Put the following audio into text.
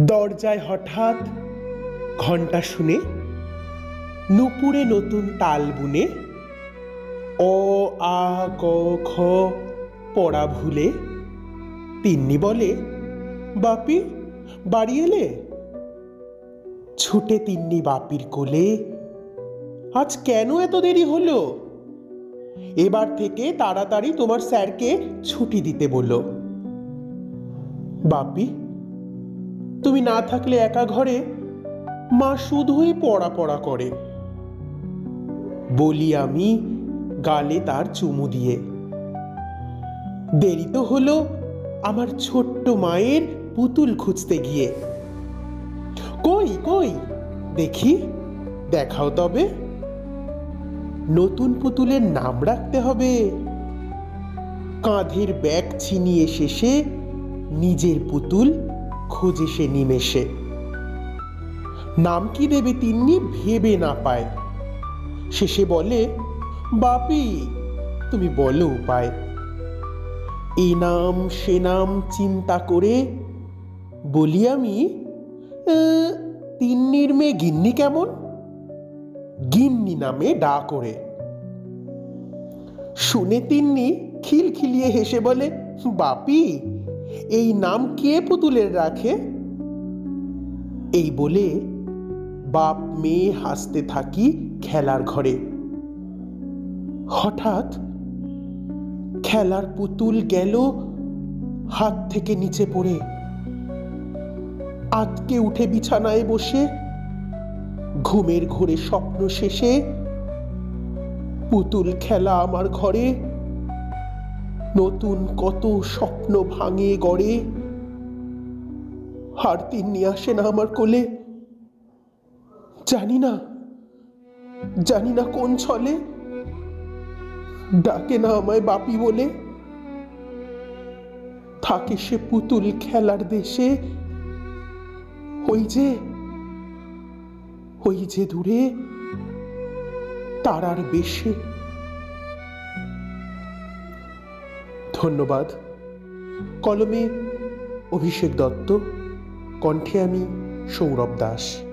দরজায় হঠাৎ ঘণ্টা শুনে নুপুরে নতুন তাল বুনে অ, আ, ক, খ পড়া ভুলে তিন্নি বলে, বাপি, বাড়ি এলে? ছুটে তিন্নি বাপির কোলে, আজ কেন এত দেরি হলো? এবার থেকে তাড়াতাড়ি তোমার স্যারকে ছুটি দিতে বলল। বাপি তুমি না থাকলে একা ঘরে মা শুধুই পড়া পড়া করে বলি আমি গালে তার চুমু দিয়ে। দেরি তো হলো আমার ছোট্ট মায়ের পুতুল খুঁজতে গিয়ে। কই কই? দেখি, দেখাও তবে। নতুন পুতুলের নাম রাখতে হবে। কাঁধের ব্যাগ ছিনিয়ে শেষে নিজের পুতুল খোঁজে সে নিমেষে। নাম কি দেবে তিন্নি ভেবে না পায়। শেষে বলে বাপি তুমি বলো উপায়। এ নাম সে নাম চিন্তা করে বলি আমি "আহ, তিন্নির মেয়ে গিন্নি কেমন? গিন্নি নামে ডা করে। শুনে তিন্নি খিলখিলিয়ে হেসে বলে বাপি এই নাম কে পুতুলের রাখে? এই বলে বাপ মেয়ে হাসতে থাকি খেলার ঘরে। হঠাৎ খেলার পুতুল গেল হাত থেকে নিচে পড়ে। আতকে উঠে বিছানায় বসে ঘুমের ঘোরে স্বপ্ন শেষে পুতুল খেলা আমার ঘরে নতুন কত স্বপ্ন ভাঙে গড়ে। হার তিন্নি আসে না আমার কোলে। জানি না জানি না কোন ছলে। ডাকে না আমায় বাপি বলে। থাকে সে পুতুল খেলার দেশে। ওই যে ওই যে দূরে, তারার বেশে। ধন্যবাদ। কলমে অভিষেক দত্ত কণ্ঠে আমি সৌরভ দাস।